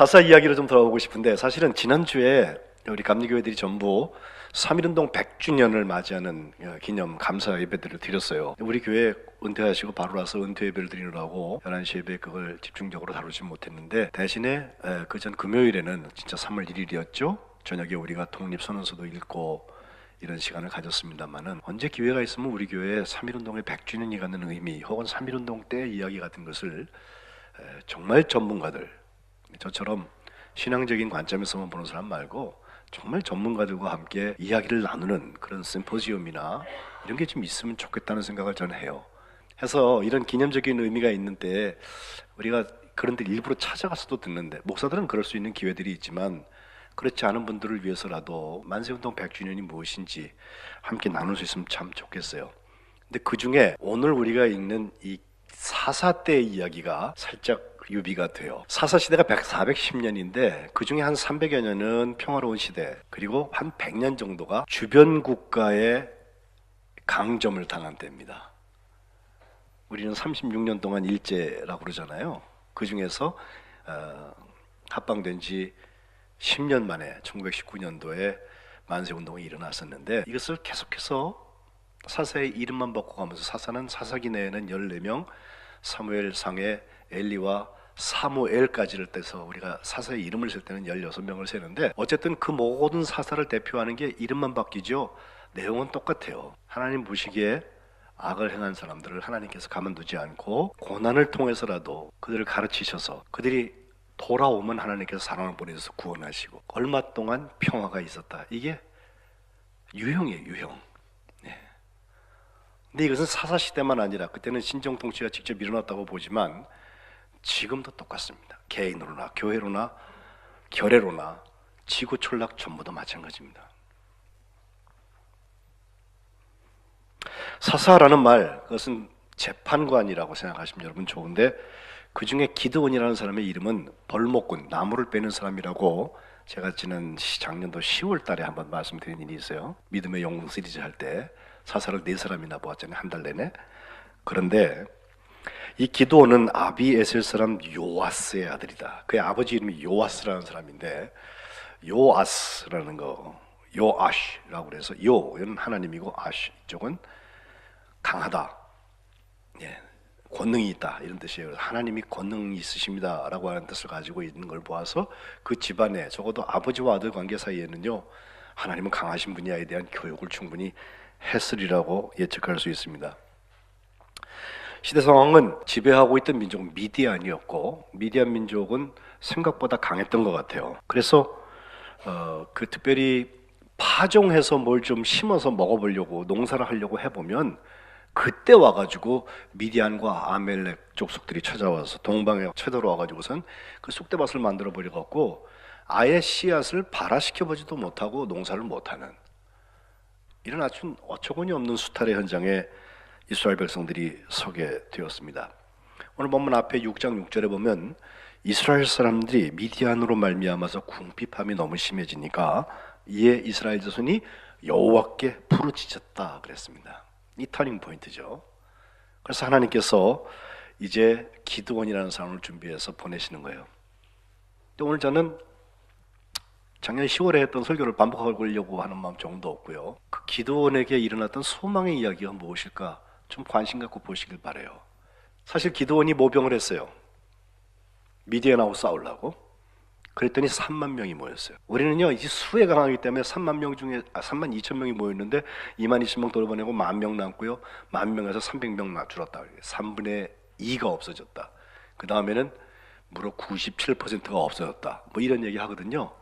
사사 이야기를 좀 들어보고 싶은데 사실은 지난주에 우리 감리교회들이 전부 3.1운동 100주년을 맞이하는 어, 기념 감사 예배들을 드렸어요. 우리 교회 은퇴하시고 바로 와서 은퇴 예배를 드리느라고 11시 예배 그걸 집중적으로 다루지 못했는데 대신에 그 전 금요일에는 진짜 3월 1일이었죠. 저녁에 우리가 독립선언서도 읽고 이런 시간을 가졌습니다만은 언제 기회가 있으면 우리 교회 3.1운동의 100주년이 갖는 의미 혹은 3.1운동 때 이야기 같은 것을 에, 정말 전문가들 저처럼 신앙적인 관점에서만 보는 사람 말고 정말 전문가들과 함께 이야기를 나누는 그런 심포지엄이나 이런 게 좀 있으면 좋겠다는 생각을 저는 해요. 해서 이런 기념적인 의미가 있는데 우리가 그런 데 일부러 찾아가서도 듣는데 목사들은 그럴 수 있는 기회들이 있지만 그렇지 않은 분들을 위해서라도 만세운동 100주년이 무엇인지 함께 나눌 수 있으면 참 좋겠어요. 근데 그 중에 오늘 우리가 읽는 이 사사 때 이야기가 살짝 유비가 돼요. 사사 시대가 100, 410년인데 그 중에 한 300여 년은 평화로운 시대, 그리고 한 100년 정도가 주변 국가의 강점을 당한 때입니다. 우리는 36년 동안 일제라고 그러잖아요. 그 중에서 어, 합방된 지 10년 만에 1919년도에 만세 운동이 일어났었는데 이것을 계속해서 사사의 이름만 바꿔가면서 사사는 사사기 내에는 14명, 사무엘상의 엘리와 사무엘까지를 떼서 우리가 사사의 이름을 쓸 때는 16명을 세는데 어쨌든 그 모든 사사를 대표하는 게 이름만 바뀌죠. 내용은 똑같아요. 하나님 보시기에 악을 행한 사람들을 하나님께서 가만두지 않고 고난을 통해서라도 그들을 가르치셔서 그들이 돌아오면 하나님께서 사랑을 보내셔서 구원하시고 얼마 동안 평화가 있었다. 이게 유형이에요, 유형. 네. 근데 이것은 사사 시대만 아니라 그때는 신정 통치가 직접 일어났다고 보지만 지금도 똑같습니다. 개인으로나 교회로나 결례로나 지구 촌락 전부 다 마찬가지입니다. 사사라는 말 그것은 재판관이라고 생각하시면 여러분 좋은데 그 중에 기드온이라는 사람의 이름은 벌목꾼 나무를 빼는 사람이라고 제가 지난 작년도 10월 달에 한번 말씀드린 일이 있어요. 믿음의 영웅 시리즈 할 때 사사를 네 사람이나 보았잖아요. 한 달 내내. 그런데 이 기도는 아비 에셀 사람 요아스의 아들이다. 그의 아버지 이름이 요아스라는 사람인데 요아스라는 거 요아시라고 그래서 요는 하나님이고 아시 이쪽은 강하다. 예. 권능이 있다 이런 뜻이에요. 하나님이 권능이 있으십니다라고 하는 뜻을 가지고 있는 걸 보아서 그 집안에 적어도 아버지와 아들 관계 사이에는요 하나님은 강하신 분이야에 대한 교육을 충분히 했으리라고 예측할 수 있습니다. 시대 상황은 지배하고 있던 민족은 미디안이었고 미디안 민족은 생각보다 강했던 것 같아요. 그래서 어, 그 특별히 파종해서 뭘 좀 심어서 먹어보려고 농사를 하려고 해보면 그때 와가지고 미디안과 아멜렉 족속들이 찾아와서 동방에 쳐들어와가지고선 그 쑥대밭을 만들어 버려갖고 아예 씨앗을 발화시켜 보지도 못하고 농사를 못하는 이런 아주 어처구니 없는 수탈의 현장에 이스라엘 백성들이 서게 되었습니다. 오늘 본문 앞에 6장 6절에 보면 이스라엘 사람들이 미디안으로 말미암아서 궁핍함이 너무 심해지니까 이에 이스라엘 자손이 여호와께 부르짖었다 그랬습니다. 이 터닝 포인트죠. 그래서 하나님께서 이제 기드원이라는 사람을 준비해서 보내시는 거예요. 또 오늘 저는 작년 10월에 했던 설교를 반복하려고 하는 마음 정도 없고요. 그 기드원에게 일어났던 소망의 이야기가 무엇일까 좀 관심 갖고 보시길 바래요. 사실 기드원이 모병을 했어요. 미디안하고 싸우려고. 그랬더니 3만 명이 모였어요. 우리는요, 이 수에 강하기 때문에 3만 명 중에, 아, 3만 2천 명이 모였는데 2만 2천 명 돌아보내고 만명 남고요. 만 명에서 300명 줄었다. 3분의 2가 없어졌다. 그 다음에는 무려 97%가 없어졌다. 뭐 이런 얘기 하거든요.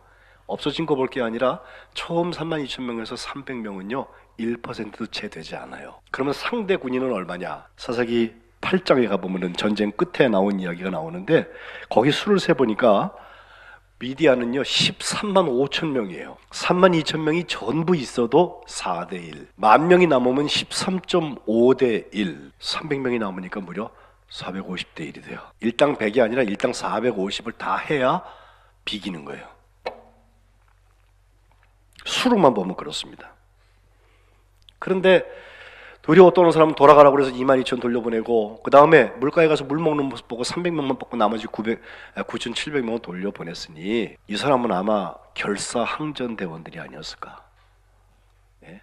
없어진 거 볼 게 아니라 처음 3만 2천 명에서 300명은요, 1%도 채 되지 않아요. 그러면 상대 군인은 얼마냐? 사사기 8장에 가보면은 전쟁 끝에 나온 이야기가 나오는데 거기 수를 세보니까 미디안은요 13만 5천 명이에요. 3만 2천 명이 전부 있어도 4대 1. 만 명이 남으면 13.5대 1. 300명이 남으니까 무려 450대 1이 돼요. 일당 100이 아니라 일당 450을 다 해야 비기는 거예요. 수로만 보면 그렇습니다. 그런데 두려워 떠는 사람은 돌아가라고 그래서 2만 2천 돌려보내고 그 다음에 물가에 가서 물 먹는 모습 보고 300명만 뽑고 나머지 900, 9,700명은 돌려보냈으니 이 사람은 아마 결사 항전 대원들이 아니었을까. 예?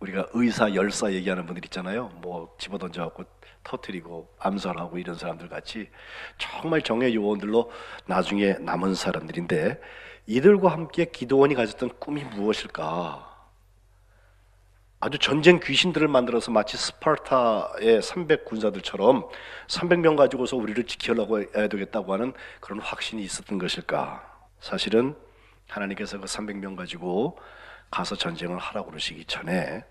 우리가 의사, 열사 얘기하는 분들 있잖아요. 뭐 집어던져갖고 터트리고 암살하고 이런 사람들 같이 정말 정의 요원들로 나중에 남은 사람들인데 이들과 함께 기도원이 가졌던 꿈이 무엇일까? 아주 전쟁 귀신들을 만들어서 마치 스파르타의 300 군사들처럼 300명 가지고서 우리를 지키려고 해야 되겠다고 하는 그런 확신이 있었던 것일까? 사실은 하나님께서 그 300명 가지고 가서 전쟁을 하라고 그러시기 전에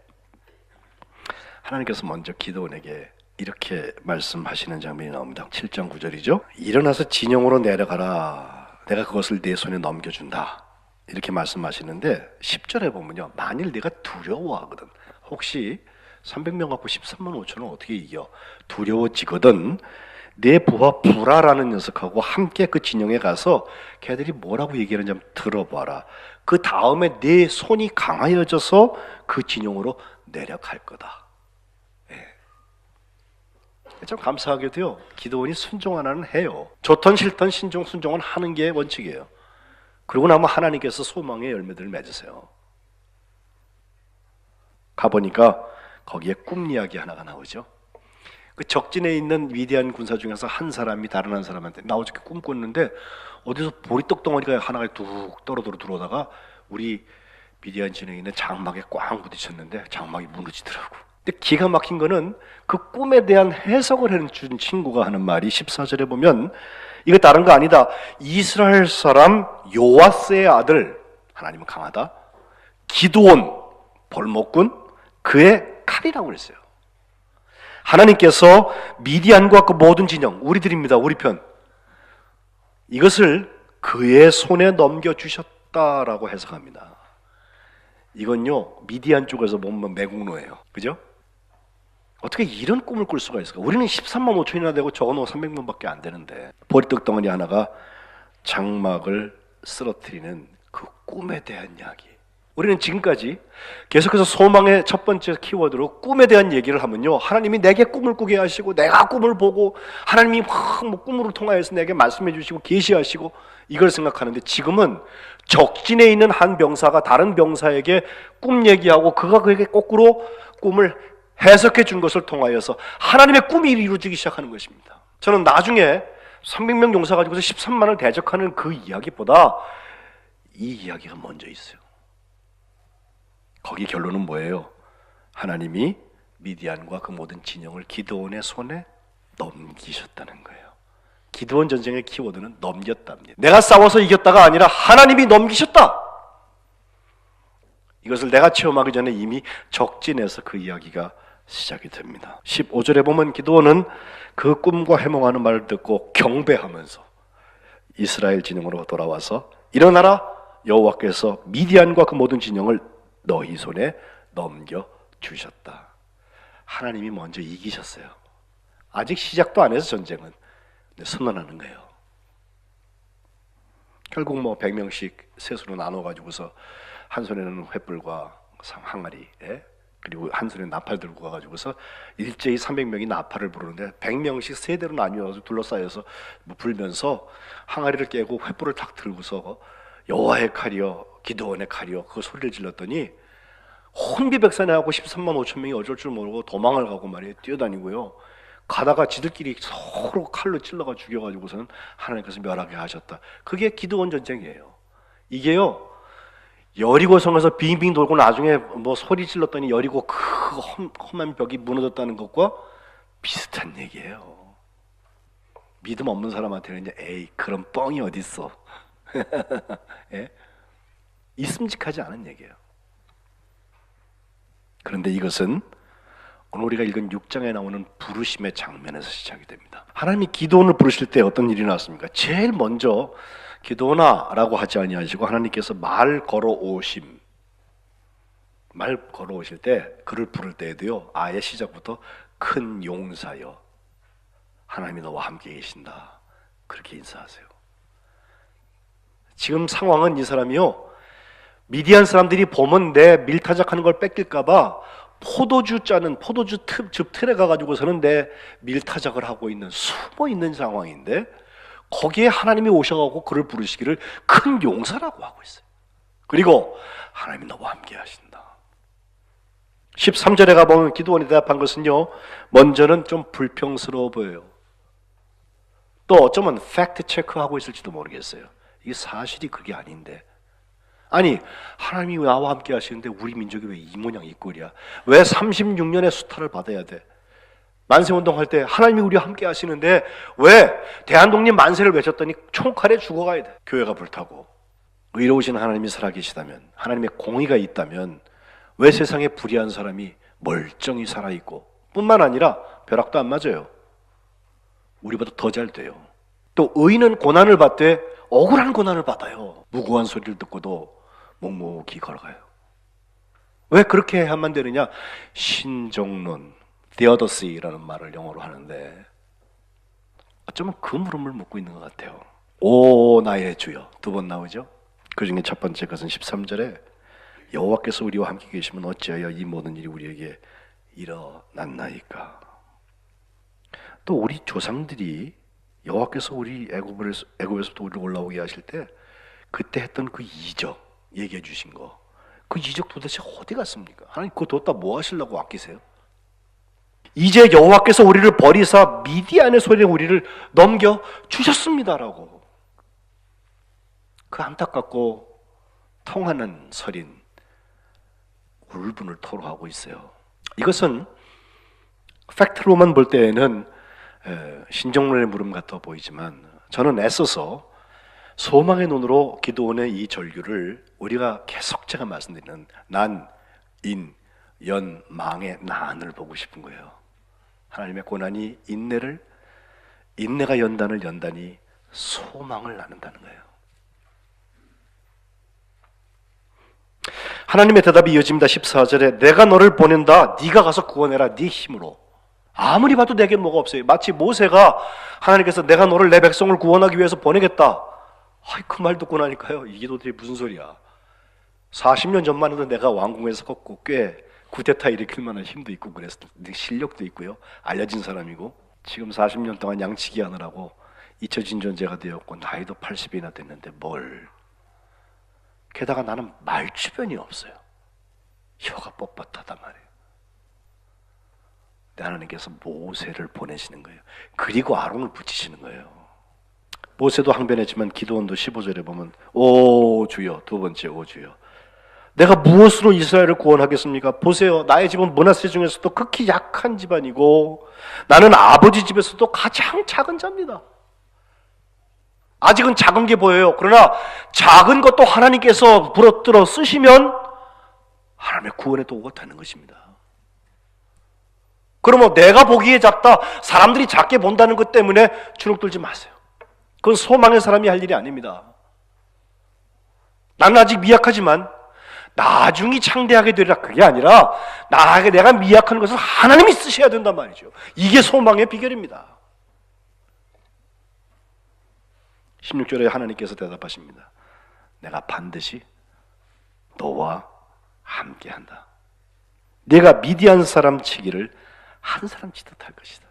하나님께서 먼저 기도원에게 이렇게 말씀하시는 장면이 나옵니다. 7장 9절이죠. 일어나서 진영으로 내려가라. 내가 그것을 내 손에 넘겨준다. 이렇게 말씀하시는데 10절에 보면요. 만일 내가 두려워하거든. 혹시 300명 갖고 13만 5천을 어떻게 이겨? 두려워지거든. 내 부하 부라라는 녀석하고 함께 그 진영에 가서 걔들이 뭐라고 얘기하는지 한번 들어봐라. 그 다음에 내 손이 강하여져서 그 진영으로 내려갈 거다. 예. 참 감사하게도요. 기도원이 순종 하나는 해요. 좋던 싫던 신종 순종은 하는 게 원칙이에요. 그러고 나면 하나님께서 소망의 열매들을 맺으세요. 가보니까 거기에 꿈 이야기 하나가 나오죠. 그 적진에 있는 위대한 군사 중에서 한 사람이 다른 한 사람한테 나 어저께 꿈 꿨는데 어디서 보리떡 덩어리가 하나가 뚝 떨어들어 들어오다가 우리 미디안 있는 장막에 꽝 부딪혔는데 장막이 무너지더라고. 기가 막힌 거는 그 꿈에 대한 해석을 해준 친구가 하는 말이 14절에 보면 이거 다른 거 아니다. 이스라엘 사람 요아스의 아들 하나님은 강하다. 기도원 벌목군 그의 칼이라고 그랬어요. 하나님께서 미디안과 그 모든 진영 우리들입니다. 우리 편 이것을 그의 손에 넘겨 주셨다라고 해석합니다. 이건요 미디안 쪽에서 보면 매국노예요. 그죠? 어떻게 이런 꿈을 꿀 수가 있을까? 우리는 13만 5천이나 되고 적어놓은 300명밖에 안 되는데 보리떡 덩어리 하나가 장막을 쓰러뜨리는 그 꿈에 대한 이야기. 우리는 지금까지 계속해서 소망의 첫 번째 키워드로 꿈에 대한 얘기를 하면요. 하나님이 내게 꿈을 꾸게 하시고 내가 꿈을 보고 하나님이 막뭐 꿈으로 통하여서 내게 말씀해 주시고 계시하시고 이걸 생각하는데 지금은 적진에 있는 한 병사가 다른 병사에게 꿈 얘기하고 그가 그에게 거꾸로 꿈을 해석해 준 것을 통하여서 하나님의 꿈이 이루어지기 시작하는 것입니다. 저는 나중에 300명 용사 가지고서 13만을 대적하는 그 이야기보다 이 이야기가 먼저 있어요. 거기 결론은 뭐예요? 하나님이 미디안과 그 모든 진영을 기도원의 손에 넘기셨다는 거예요. 기도원 전쟁의 키워드는 넘겼답니다. 내가 싸워서 이겼다가 아니라 하나님이 넘기셨다. 이것을 내가 체험하기 전에 이미 적진에서 그 이야기가 시작이 됩니다. 15절에 보면 기도원은 그 꿈과 해몽하는 말을 듣고 경배하면서 이스라엘 진영으로 돌아와서 일어나라 여호와께서 미디안과 그 모든 진영을 너희 손에 넘겨 주셨다. 하나님이 먼저 이기셨어요. 아직 시작도 안 해서 전쟁은 선언하는 거예요. 결국 뭐 100명씩 셋으로 나눠 가지고서 한 손에는 횃불과 항아리, 예? 그리고 한 손에 나팔 들고 가가지고서 일제히 300명이 나팔을 부르는데 100명씩 세대로 나뉘어서 둘러싸여서 뭐 불면서 항아리를 깨고 횃불을 탁 들고서 여호와의 칼이여 기도원의 칼이여 그 소리를 질렀더니 혼비백산해하고 13만 5천 명이 어쩔 줄 모르고 도망을 가고 말이에요. 뛰어다니고요. 가다가 지들끼리 서로 칼로 찔러가 죽여가지고서는 하나님께서 멸하게 하셨다. 그게 기도원 전쟁이에요. 이게요 여리고 성에서 빙빙 돌고 나중에 뭐 소리 질렀더니 여리고 그 험, 험한 벽이 무너졌다는 것과 비슷한 얘기예요. 믿음 없는 사람한테는 이제 에이 그런 뻥이 어디 있어? 예? 있음직하지 않은 얘기예요. 그런데 이것은 오늘 우리가 읽은 6장에 나오는 부르심의 장면에서 시작이 됩니다. 하나님이 기도원을 부르실 때 어떤 일이 나왔습니까? 제일 먼저 기도나라고 하지 아니하시고 하나님께서 말 걸어 오심 말 걸어 오실 때 그를 부를 때에도요 아예 시작부터 큰 용사여 하나님이 너와 함께 계신다 그렇게 인사하세요. 지금 상황은 이 사람이요 미디안 사람들이 보면 내 밀타작하는 걸 뺏길까봐 포도주 짜는 포도주 틈, 즙 틀에 가가지고 서는 내 밀타작을 하고 있는 숨어 있는 상황인데 거기에 하나님이 오셔가고 그를 부르시기를 큰 용사라고 하고 있어요. 그리고 하나님이 너와 함께 하신다. 13절에 가보면 기도원이 대답한 것은요, 먼저는 좀 불평스러워 보여요. 또 어쩌면 팩트 체크하고 있을지도 모르겠어요. 이게 사실이 그게 아닌데. 아니, 하나님이 나와 함께 하시는데 우리 민족이 왜 이 모양 이 꼴이야? 왜 36년의 수탈을 받아야 돼? 만세 운동 할 때 하나님이 우리와 함께 하시는데 왜 대한독립 만세를 외쳤더니 총칼에 죽어가야 돼? 교회가 불타고 의로우신 하나님이 살아계시다면 하나님의 공의가 있다면 왜 세상에 불의한 사람이 멀쩡히 살아있고 뿐만 아니라 벼락도 안 맞아요. 우리보다 더 잘 돼요. 또 의인은 고난을 받되 억울한 고난을 받아요. 무고한 소리를 듣고도 묵묵히 걸어가요. 왜 그렇게 해야만 되느냐? 신정론, theodicy라는 말을 영어로 하는데 어쩌면 그 물음을 묻고 있는 것 같아요. 오 나의 주여 두 번 나오죠. 그 중에 첫 번째 것은 13절에 여호와께서 우리와 함께 계시면 어찌하여 이 모든 일이 우리에게 일어났나이까. 또 우리 조상들이 여호와께서 우리 애굽에서부터 우리를 올라오게 하실 때 그때 했던 그 이적 얘기해 주신 거. 그 이적 도대체 어디 갔습니까? 하나님 그거 뒀다 뭐 하시려고 아끼세요? 이제 여호와께서 우리를 버리사 미디안의 소리에 우리를 넘겨 주셨습니다라고. 그 안타깝고 통하는 설인 울분을 토로하고 있어요. 이것은 팩트로만 볼 때에는 신정론의 물음 같아 보이지만 저는 애써서 소망의 눈으로 기도원의 이 절규를 우리가 계속 제가 말씀드리는 난, 인, 연, 망의 난을 보고 싶은 거예요. 하나님의 고난이 인내를 인내가 연단을 연단이 소망을 나눈다는 거예요. 하나님의 대답이 이어집니다. 14절에 내가 너를 보낸다. 네가 가서 구원해라. 네 힘으로. 아무리 봐도 내게 뭐가 없어요. 마치 모세가 하나님께서 내가 너를 내 백성을 구원하기 위해서 보내겠다. 아이 그 말 듣고 나니까요. 이게 도대체 무슨 소리야. 40년 전만 해도 내가 왕궁에서 걷고 꽤 구테타 일으킬 만한 힘도 있고 그래서 실력도 있고요. 알려진 사람이고 지금 40년 동안 양치기 하느라고 잊혀진 존재가 되었고 나이도 80이나 됐는데 뭘 게다가 나는 말 주변이 없어요. 혀가 뻣뻣하단 말이에요. 하나님께서 모세를 보내시는 거예요. 그리고 아론을 붙이시는 거예요. 모세도 항변했지만 기도원도 15절에 보면 오 주여 두 번째 오 주여 내가 무엇으로 이스라엘을 구원하겠습니까? 보세요. 나의 집은 문하세 중에서도 극히 약한 집안이고 나는 아버지 집에서도 가장 작은 자입니다. 아직은 작은 게 보여요. 그러나 작은 것도 하나님께서 부러뜨려 쓰시면 하나님의 구원의 도구가 되는 것입니다. 그러면 내가 보기에 작다, 사람들이 작게 본다는 것 때문에 주눅 들지 마세요. 그건 소망의 사람이 할 일이 아닙니다. 나는 아직 미약하지만 나중에 창대하게 되리라 그게 아니라 나에게 내가 미약한 것을 하나님이 쓰셔야 된단 말이죠. 이게 소망의 비결입니다. 16절에 하나님께서 대답하십니다. 내가 반드시 너와 함께 한다. 내가 미디안 사람 치기를 한 사람 치듯 할 것이다.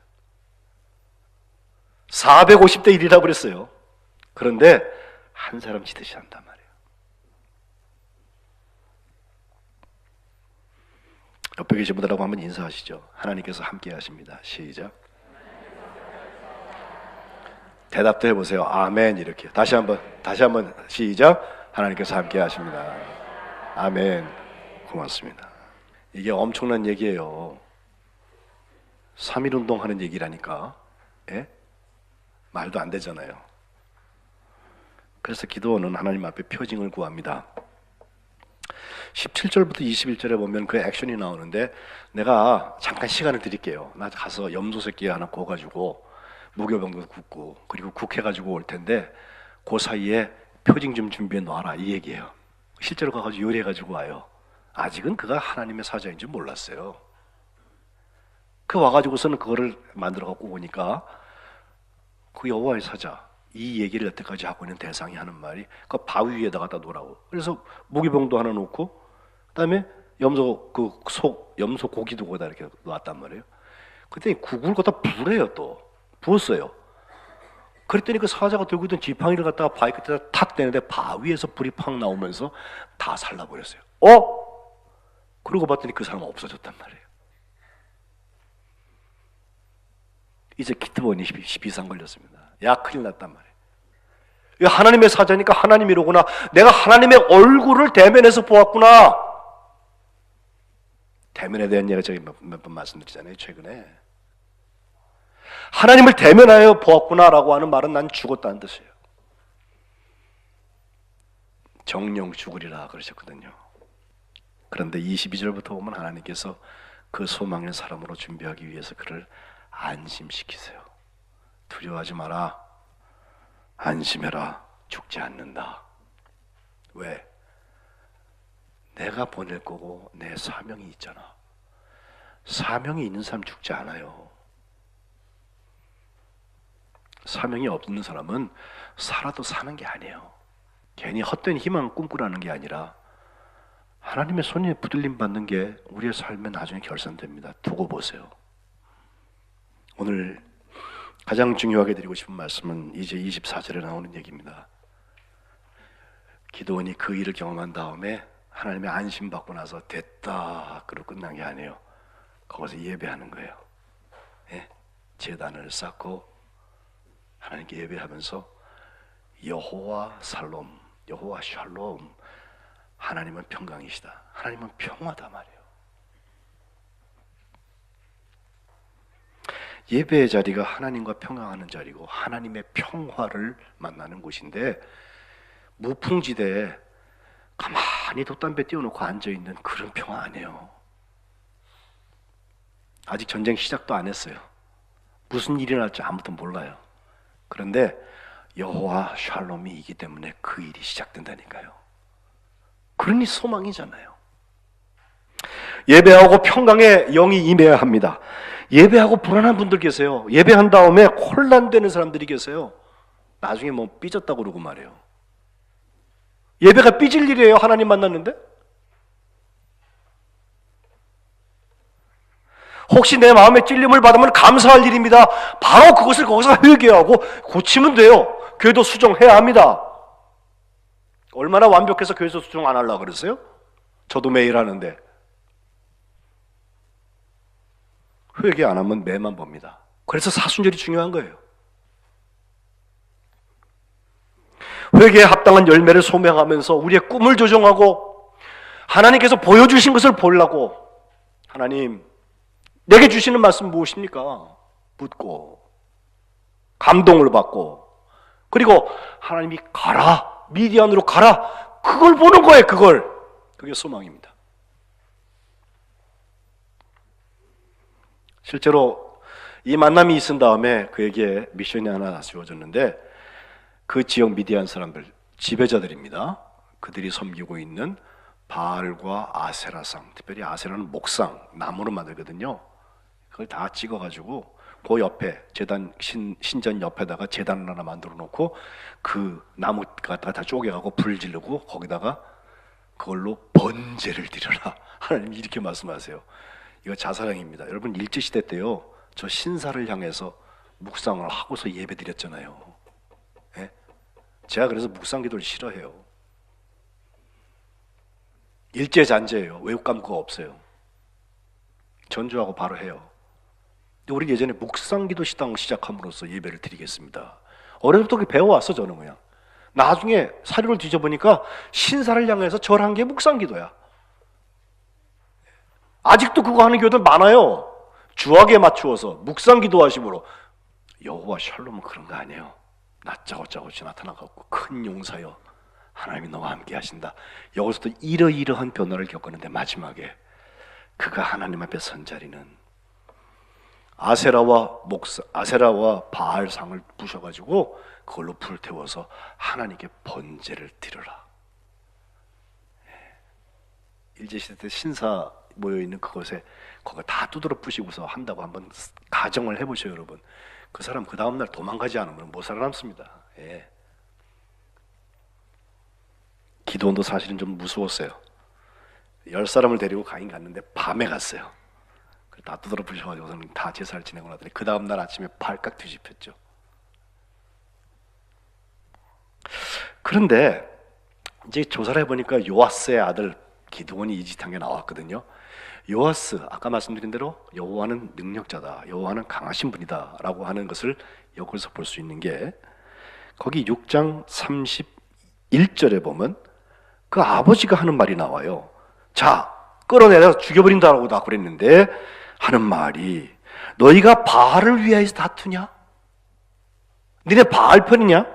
450대 1이라고 그랬어요. 그런데 한 사람 치듯이 한단 말이에요. 옆에 계신 분들하고 한번 인사하시죠. 하나님께서 함께 하십니다. 시작. 대답도 해보세요. 아멘 이렇게 다시 한 번 다시 한 번 시작. 하나님께서 함께 하십니다. 아멘. 고맙습니다. 이게 엄청난 얘기예요. 3일 운동 하는 얘기라니까. 예? 말도 안 되잖아요. 그래서 기도원은 하나님 앞에 표징을 구합니다. 17절부터 21절에 보면 그 액션이 나오는데 내가 잠깐 시간을 드릴게요. 나 가서 염소 새끼 하나 구워 가지고 무교병도 굽고 그리고 국해 가지고 올 텐데 그 사이에 표징 좀 준비해 놔라 이 얘기예요. 실제로 가가지고 요리해 가지고 와요. 아직은 그가 하나님의 사자인지 몰랐어요. 그 와가지고서는 그거를 만들어 갖고 오니까 그 여호와의 사자 이 얘기를 여태까지 하고 있는 대상이 하는 말이 그 바위 위에다 갖다 놓으라고. 그래서 무기병도 하나 놓고 그다음에 염소 그 속 염소 고기도 거기다 이렇게 놨단 말이에요. 그랬더니 국을 갖다 부래요 또 부었어요. 그랬더니 그 사자가 들고 있던 지팡이를 갖다가 바위 끝에다 탁 대는데 바위에서 불이 팍 나오면서 다 살라버렸어요. 어? 그러고 봤더니 그 사람 없어졌단 말이에요. 이제 기트본이 12상 걸렸습니다. 야 큰일 났단 말이에요. 이 하나님의 사자니까 하나님이로구나. 내가 하나님의 얼굴을 대면해서 보았구나. 대면에 대한 얘기가 저기 몇번 말씀드리잖아요. 최근에. 하나님을 대면하여 보았구나라고 하는 말은 난 죽었다는 뜻이에요. 정령 죽으리라 그러셨거든요. 그런데 22절부터 보면 하나님께서 그 소망의 사람으로 준비하기 위해서 그를 안심시키세요. 두려워하지 마라. 안심해라. 죽지 않는다. 왜? 내가 보낼 거고 내 사명이 있잖아. 사명이 있는 사람 죽지 않아요. 사명이 없는 사람은 살아도 사는 게 아니에요. 괜히 헛된 희망 꿈꾸라는 게 아니라 하나님의 손에 붙들림 받는 게 우리의 삶에 나중에 결산됩니다. 두고 보세요. 오늘 가장 중요하게 드리고 싶은 말씀은 이제 24절에 나오는 얘기입니다. 기도원이 그 일을 경험한 다음에 하나님의 안심 받고 나서 됐다 그러고 끝난 게 아니에요. 거기서 예배하는 거예요. 예? 제단을 쌓고 하나님께 예배하면서 여호와 살롬, 여호와 샬롬, 하나님은 평강이시다. 하나님은 평화다 말이에요. 예배의 자리가 하나님과 평강하는 자리고 하나님의 평화를 만나는 곳인데 무풍지대에 가만히 돛담배 띄워놓고 앉아있는 그런 평화 아니에요. 아직 전쟁 시작도 안 했어요. 무슨 일이 날지 아무도 몰라요. 그런데 여호와 샬롬이 이기 때문에 그 일이 시작된다니까요. 그러니 소망이잖아요. 예배하고 평강의 영이 임해야 합니다. 예배하고 불안한 분들 계세요. 예배한 다음에 혼란되는 사람들이 계세요. 나중에 뭐 삐졌다고 그러고 말해요. 예배가 삐질 일이에요. 하나님 만났는데? 혹시 내 마음에 찔림을 받으면 감사할 일입니다. 바로 그것을 거기서 회개하고 고치면 돼요. 교회도 수정해야 합니다. 얼마나 완벽해서 교회에서 수정 안 하려고 그랬어요? 저도 매일 하는데. 회개 안 하면 매만 봅니다. 그래서 사순절이 중요한 거예요. 회개에 합당한 열매를 소명하면서 우리의 꿈을 조정하고 하나님께서 보여주신 것을 보려고 하나님 내게 주시는 말씀 무엇입니까? 묻고 감동을 받고 그리고 하나님이 가라 미디안으로 가라 그걸 보는 거예요 그걸 그게 소망입니다 실제로 이 만남이 있은 다음에 그에게 미션이 하나 주어졌는데 그 지역 미디안 사람들 지배자들입니다. 그들이 섬기고 있는 바알과 아세라상 특별히 아세라는 목상 나무로 만들거든요. 그걸 다 찍어가지고 그 옆에 재단 신, 신전 옆에다가 재단을 하나 만들어 놓고 그 나무 갖다가 다 쪼개가고 불 지르고 거기다가 그걸로 번제를 드려라. 하나님 이렇게 말씀하세요. 이거 자사랑입니다. 여러분 일제 시대 때요 저 신사를 향해서 묵상을 하고서 예배 드렸잖아요. 예? 제가 그래서 묵상기도를 싫어해요. 일제 잔재예요. 외국 그거 없어요. 전주하고 바로 해요. 우리 예전에 묵상기도 시당 시작함으로써 예배를 드리겠습니다. 어려서부터 배워왔어 저는 그냥. 나중에 사료를 뒤져보니까 신사를 향해서 절한 게 묵상기도야. 아직도 그거 하는 교회들 많아요. 주학에 맞추어서 묵상 기도 하심으로 여호와 샬롬은 그런 거 아니에요. 낯짜고짜고치 나타나갖고 큰 용사여 하나님이 너와 함께 하신다. 여기서도 이러이러한 변화를 겪었는데 마지막에 그가 하나님 앞에 선 자리는 아세라와 목사, 아세라와 바알상을 부셔가지고 그걸로 불 태워서 하나님께 번제를 드려라. 예. 일제 시대 때 신사 모여 있는 그곳에 거기 다 두드러 부시고서 한다고 한번 가정을 해보세요, 여러분. 그 사람 그 다음 날 도망가지 않으면 못 살아남습니다. 예. 기도원도 사실은 좀 무서웠어요. 열 사람을 데리고 가인 갔는데 밤에 갔어요. 그다 두드러 부셔가지고서는 다 제사를 지내고 나더니 그 다음 날 아침에 발칵 뒤집혔죠. 그런데 이제 조사를 해보니까 요아스의 아들 기드온이 이 짓한 게 나왔거든요. 요아스 아까 말씀드린 대로 여호와는 능력자다. 여호와는 강하신 분이다라고 하는 것을 여기서 볼 수 있는 게 거기 6장 31절에 보면 그 아버지가 하는 말이 나와요. 자, 끌어내려 죽여버린다라고 다 그랬는데 하는 말이 너희가 바알을 위하여서 다투냐? 니네 바알 편이냐?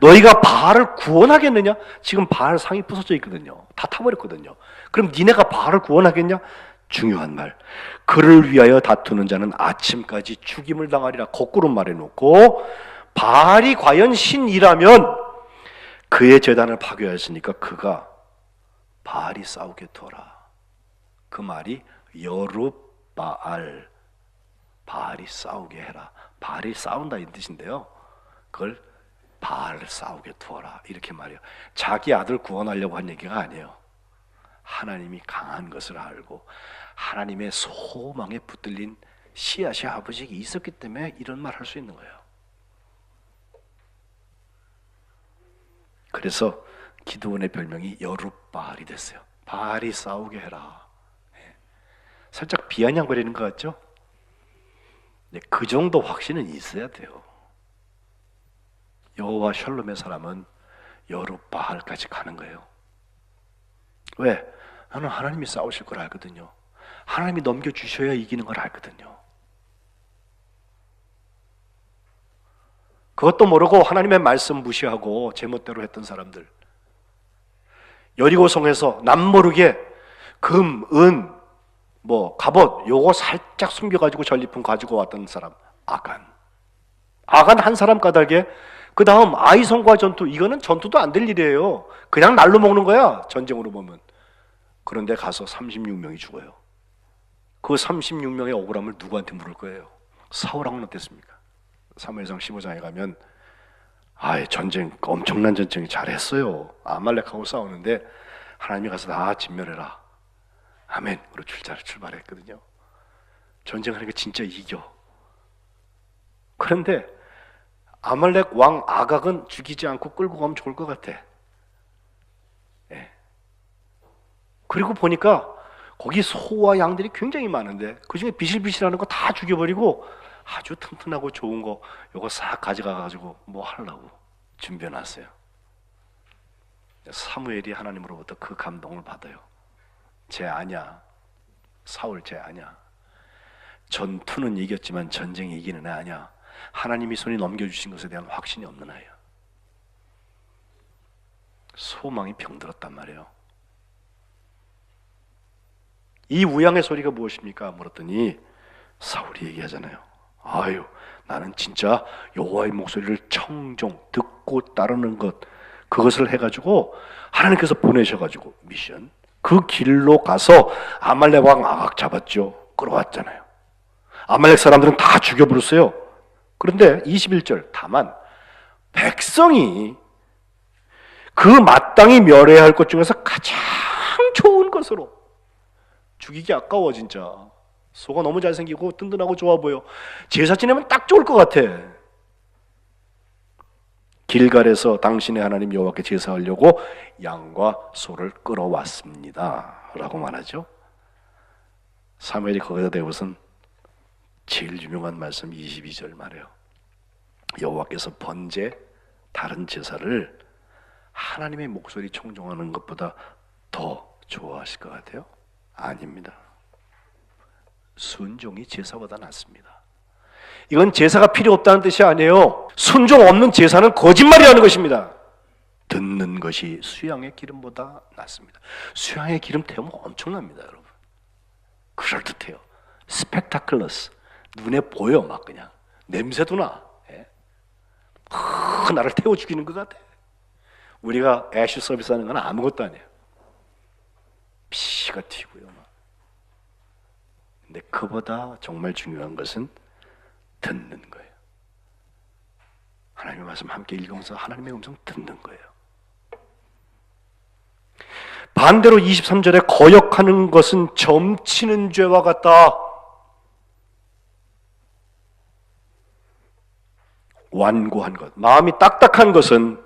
너희가 바알을 구원하겠느냐? 지금 바알 상이 부서져 있거든요. 다 타버렸거든요. 그럼 니네가 바알을 구원하겠냐? 중요한 말. 그를 위하여 다투는 자는 아침까지 죽임을 당하리라 거꾸로 말해놓고 바알이 과연 신이라면 그의 재단을 파괴하였으니까 그가 바알이 싸우게 두어라. 그 말이 여룻바알 바알이 싸우게 해라. 바알이 싸운다 이 뜻인데요. 그걸 바알을 싸우게 두어라 이렇게 말해요. 자기 아들 구원하려고 한 얘기가 아니에요. 하나님이 강한 것을 알고 하나님의 소망에 붙들린 씨앗이 아버지에게 있었기 때문에 이런 말 할 수 있는 거예요. 그래서 기드온의 별명이 여룻바알이 됐어요. 바알이 싸우게 해라. 예. 살짝 비아냥거리는 것 같죠? 네, 그 정도 확신은 있어야 돼요. 여호와 샬롬의 사람은 여룻바알까지 가는 거예요. 왜? 나는 하나님이 싸우실 걸 알거든요. 하나님이 넘겨주셔야 이기는 걸 알거든요. 그것도 모르고 하나님의 말씀 무시하고 제멋대로 했던 사람들. 여리고성에서 남모르게 금, 은, 뭐 갑옷 요거 살짝 숨겨가지고 전리품 가지고 왔던 사람 아간. 아간 한 사람 까닭에 그 다음 아이성과 전투 이거는 전투도 안 될 일이에요. 그냥 날로 먹는 거야 전쟁으로 보면. 그런데 가서 36명이 죽어요. 그 36명의 억울함을 누구한테 물을 거예요? 사울왕은 어땠습니까? 사무엘상 15장에 가면 아 전쟁 엄청난 전쟁이 잘했어요. 아말렉하고 싸우는데 하나님이 가서 다 진멸해라. 아멘. 으로 출자를 출발했거든요. 전쟁하는 게 진짜 이겨. 그런데 아말렉 왕 아각은 죽이지 않고 끌고 가면 좋을 것 같아. 예. 그리고 보니까 거기 소와 양들이 굉장히 많은데 그 중에 비실비실하는 거 다 죽여버리고 아주 튼튼하고 좋은 거 요거 싹 가져가 가지고 뭐 하려고 준비해 놨어요. 사무엘이 하나님으로부터 그 감동을 받아요. 쟤 아냐. 사울 쟤 아냐. 전투는 이겼지만 전쟁이 이기는 애 아냐. 하나님이 손이 넘겨주신 것에 대한 확신이 없는 아이야. 소망이 병들었단 말이에요. 이 우양의 소리가 무엇입니까? 물었더니 사울이 얘기하잖아요. 아유, 나는 진짜 여호와의 목소리를 청종 듣고 따르는 것 그것을 해가지고 하나님께서 보내셔가지고 미션 그 길로 가서 아말렉 왕 아각 잡았죠. 끌어왔잖아요. 아말렉 사람들은 다 죽여버렸어요. 그런데 21절 다만 백성이 그 마땅히 멸해야 할 것 중에서 가장 좋은 것으로 죽이기 아까워 진짜. 소가 너무 잘생기고 든든하고 좋아 보여. 제사 지내면 딱 좋을 것 같아. 길갈에서 당신의 하나님 여호와께 제사하려고 양과 소를 끌어왔습니다. 라고 말하죠. 사무엘이 거기다 대고선 제일 유명한 말씀 22절 말해요. 여호와께서 번제 다른 제사를 하나님의 목소리 청종하는 것보다 더 좋아하실 것 같아요? 아닙니다. 순종이 제사보다 낫습니다. 이건 제사가 필요 없다는 뜻이 아니에요. 순종 없는 제사는 거짓말이라는 것입니다. 듣는 것이 수양의 기름보다 낫습니다. 수양의 기름 태우면 엄청납니다, 여러분. 그럴듯해요. 스펙타클러스. 눈에 보여, 막 그냥. 냄새도 나. 예? 크, 나를 태워 죽이는 것 같아. 우리가 애쉬 서비스 하는 건 아무것도 아니에요. 피가 튀고요. 막. 근데 그보다 정말 중요한 것은 듣는 거예요. 하나님의 말씀 함께 읽으면서 하나님의 음성 듣는 거예요. 반대로 23절에 거역하는 것은 점치는 죄와 같다. 완고한 것, 마음이 딱딱한 것은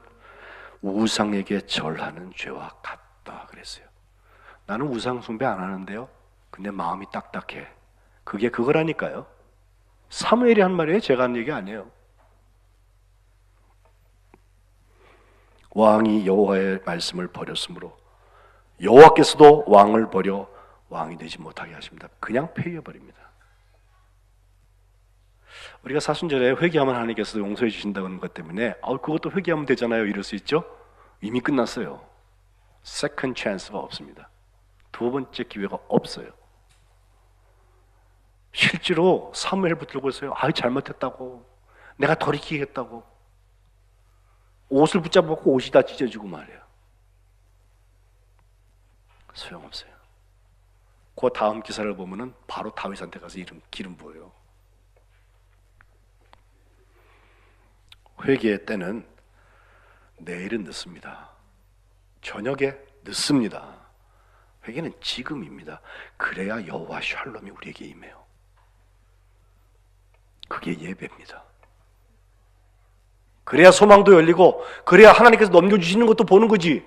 우상에게 절하는 죄와 같다. 나는 우상 숭배 안 하는데요. 근데 마음이 딱딱해. 그게 그거라니까요. 사무엘이 한 말이에요. 제가 한 얘기 아니에요. 왕이 여호와의 말씀을 버렸으므로 여호와께서도 왕을 버려 왕이 되지 못하게 하십니다. 그냥 폐위해 버립니다. 우리가 사순절에 회개하면 하나님께서 용서해 주신다는 것 때문에 아 그것도 회개하면 되잖아요. 이럴 수 있죠. 이미 끝났어요. 세컨 찬스가 없습니다. 두 번째 기회가 없어요. 실제로 사무엘 붙들고 있어요. 아 잘못했다고. 내가 돌이키겠다고. 옷을 붙잡고 옷이 다 찢어지고 말이야. 소용없어요. 그 다음 기사를 보면은 바로 다윗한테 가서 이름 기름 부어요. 회개의 때는 내일은 늦습니다. 저녁에 늦습니다. 회개는 지금입니다. 그래야 여호와 샬롬이 우리에게 임해요. 그게 예배입니다. 그래야 소망도 열리고 그래야 하나님께서 넘겨주시는 것도 보는 거지.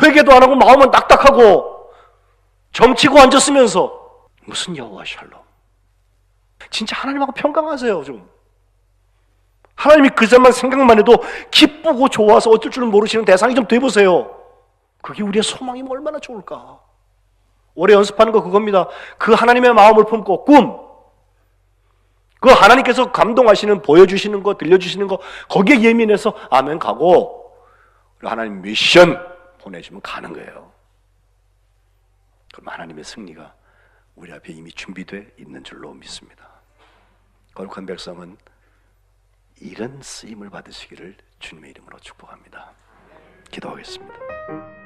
회개도 안 하고 마음은 딱딱하고 점치고 앉았으면서 무슨 여호와 샬롬. 진짜 하나님하고 평강하세요 좀. 하나님이 그 사람만 생각만 해도 기쁘고 좋아서 어쩔 줄은 모르시는 대상이 좀 돼보세요. 그게 우리의 소망이면 얼마나 좋을까. 올해 연습하는 거 그겁니다. 그 하나님의 마음을 품고 꿈. 그 하나님께서 감동하시는 보여주시는 거 들려주시는 거 거기에 예민해서 아멘 가고 하나님 미션 보내주면 가는 거예요. 그럼 하나님의 승리가 우리 앞에 이미 준비돼 있는 줄로 믿습니다. 거룩한 백성은 이런 쓰임을 받으시기를 주님의 이름으로 축복합니다. 기도하겠습니다.